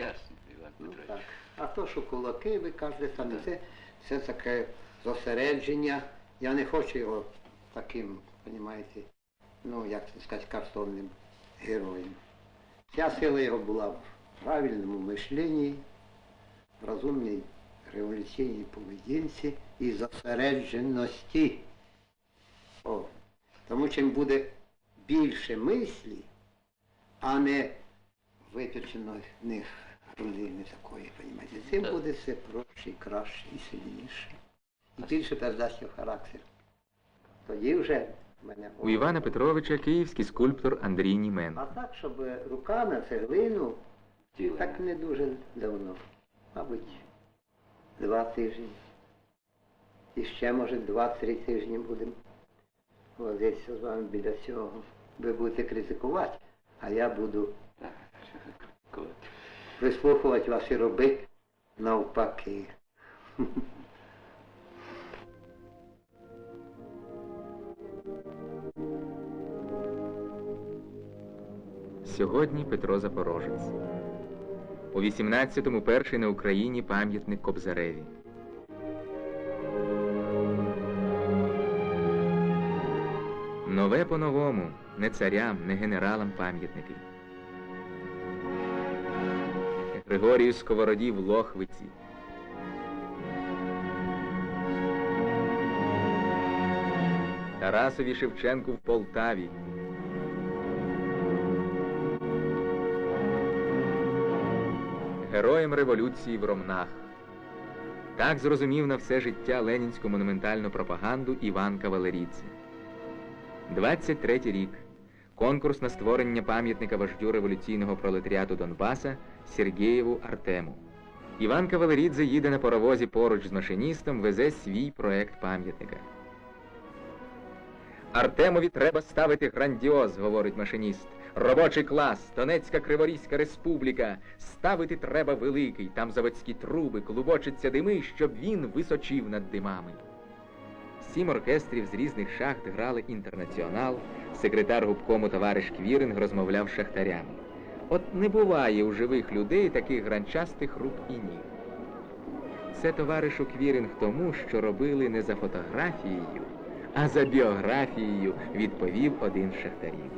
ясно, Іван Ну, Петрович. так. А то, що кулаки, ви кажете, там це, це таке зосередження. Я не хочу його таким, розумієте, ну, як це сказати, картонним героєм. Вся сила його була в правильному мишленні, в розумній революційній поведінці і зосередженості. О. Тому чим буде більше мислі, а не випечених груди не такої, розумієте. Цим Так. буде все проще, краще, і сильніше. І більше передасть його характер. Тоді вже мене У Івана Петровича київський скульптор Андрій Німен. А так, щоб рука на цеглину, так не дуже давно. Мабуть, два тижні. І ще, може, два-три тижні будемо возитися з вами біля цього. Ви будете критикувати, а я буду Так. Вислухувати ваші роби навпаки. Сьогодні Петро Запорожець. У 18-му перший на Україні пам'ятник Кобзареві. Нове по-новому, не царям, не генералам пам'ятники. Григорію Сковороді в Лохвиці. Тарасові Шевченку в Полтаві. Героєм революції в Ромнах. Так зрозумів на все життя ленінську монументальну пропаганду Іван Кавалерідзе. 23 рік. Конкурс на створення пам'ятника вождю революційного пролетаріату Донбаса Сергієву Артему. Іван Кавалерідзе їде на паровозі поруч з машиністом, везе свій проект пам'ятника. Артемові треба ставити грандіоз, говорить машиніст. Робочий клас, Донецька Криворізька республіка. Ставити треба великий, там заводські труби, клубочаться дими, щоб він височив над димами. Сім оркестрів з різних шахт грали інтернаціонал, секретар губкому товариш Квіринг розмовляв шахтарями. От не буває у живих людей таких гранчастих рук і ніг. Це товаришу Квіринг тому, що робили не за фотографією, а за біографією, відповів один з шахтарів.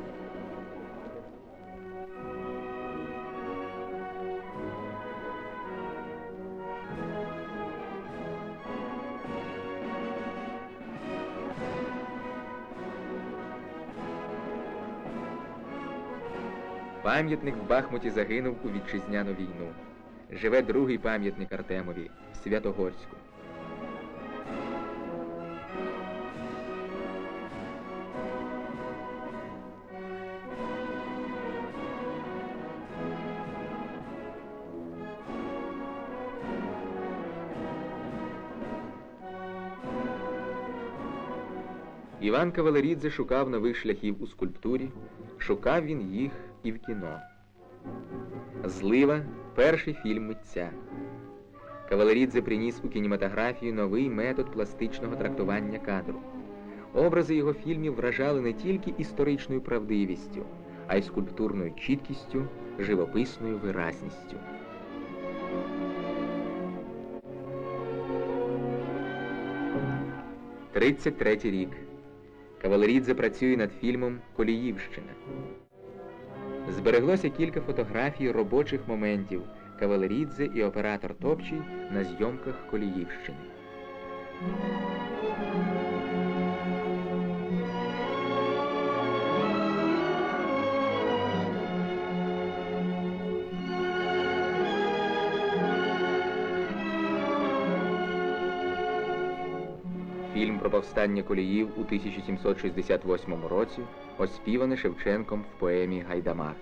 Пам'ятник в Бахмуті загинув у вітчизняну війну. Живе другий пам'ятник Артемові в Святогорську. Іван Кавалерідзе шукав нових шляхів у скульптурі, шукав він їх і в кіно. Злива перший фільм митця. Кавалерідзе приніс у кінематографію новий метод пластичного трактування кадру. Образи його фільмів вражали не тільки історичною правдивістю, а й скульптурною чіткістю, живописною виразністю. Тридцять третій рік. Кавалерідзе працює над фільмом Коліївщина. Збереглося кілька фотографій робочих моментів Кавалерідзе і оператор Топчий на зйомках Коліївщини. Фільм про повстання коліїв у 1768 році оспіваний Шевченком в поемі Гайдамахи.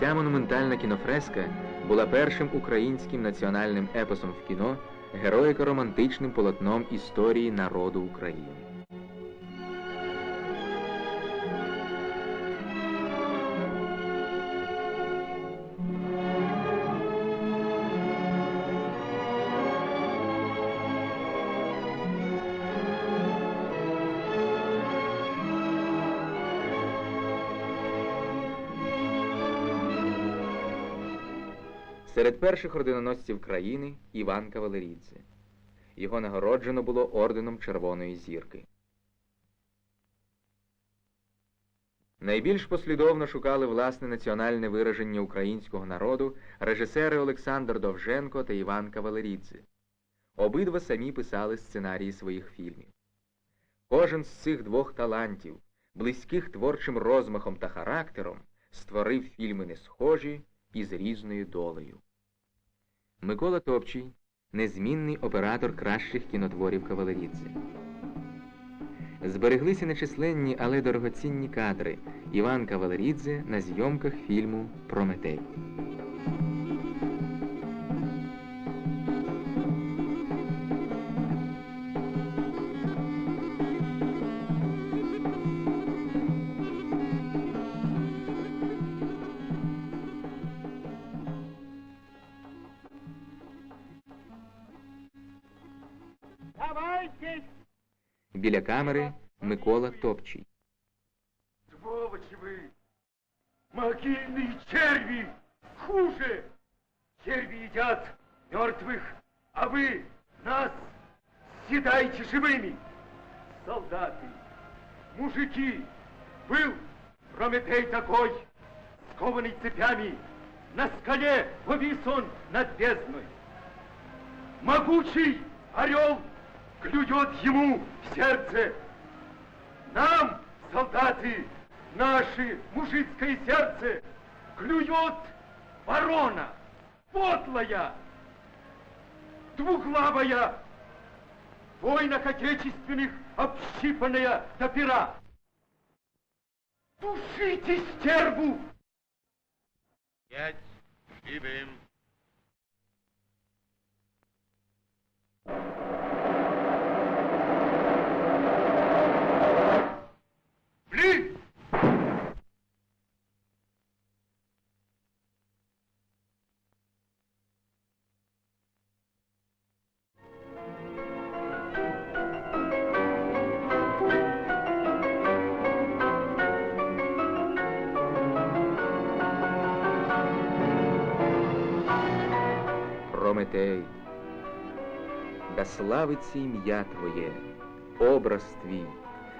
Ця монументальна кінофреска була першим українським національним епосом в кіно, героїко-романтичним полотном історії народу України. Серед перших орденоносців країни Іван Кавалерідзе. Його нагороджено було орденом Червоної зірки. Найбільш послідовно шукали власне національне вираження українського народу режисери Олександр Довженко та Іван Кавалерідзе. Обидва самі писали сценарії своїх фільмів. Кожен з цих двох талантів, близьких творчим розмахом та характером, створив фільми не схожі і з різною долею. Микола Топчий незмінний оператор кращих кінотворів Кавалерідзе. Збереглися нечисленні, але дорогоцінні кадри Іван Кавалерідзе на зйомках фільму Прометей. Біля камери Микола Топчий. Сволочи вы! Могильные черви! Хуже! Черви едят мертвых, а вы нас съедаете живыми! Солдаты, мужики, был Прометей такой, скованный цепями, на скале повис он над бездной. Могучий орел клюет ему в сердце. Нам, солдаты, наше мужицкое сердце клюет ворона, подлая, двуглавая, в войнах отечественных общипанная до пера. Душите стерву! Пять живым. Прометей. Да славиться ім'я Твоє, образ Твій,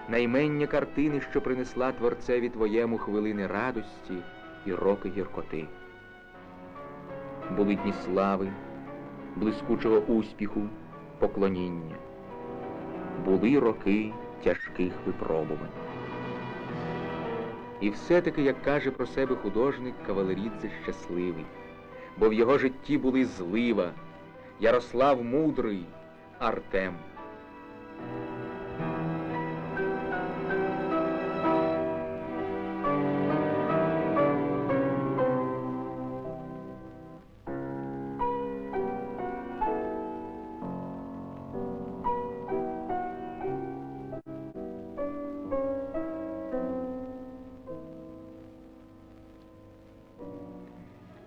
наймення картини, що принесла Творцеві Твоєму хвилини радості і роки гіркоти. Були дні слави, блискучого успіху, поклоніння. Були роки тяжких випробувань. І все-таки, як каже про себе художник, Кавалерідзе щасливий бо в його житті були злива, Ярослав Мудрий, Артем.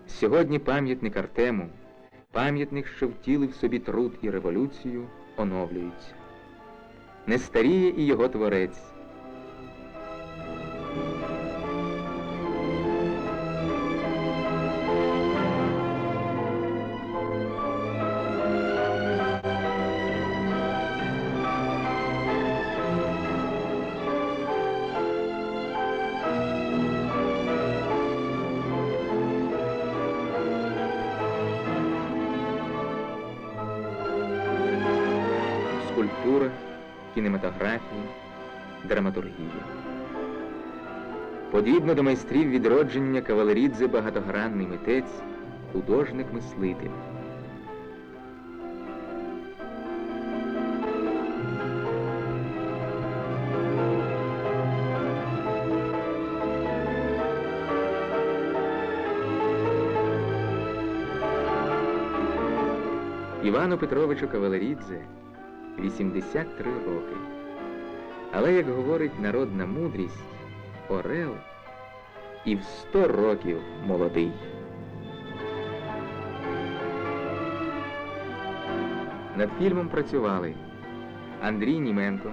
Сьогодні пам'ятник Артему, пам'ятник, що втілив собі труд і революцію, оновлюється. Не старіє і його творець. Кінематографія, драматургія. Подібно до майстрів відродження Кавалерідзе багатогранний митець, художник-мислитель. Івану Петровичу Кавалерідзе 83 роки. Але, як говорить народна мудрість, Орел і в 100 років молодий. Над фільмом працювали Андрій Німенко,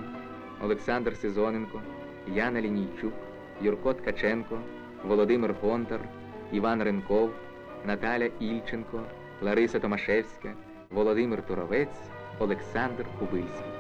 Олександр Сезоненко, Яна Лінійчук, Юрко Ткаченко, Володимир Гонтар, Іван Ренков, Наталя Ільченко, Лариса Томашевська, Володимир Туровець, Олександр Кубильський.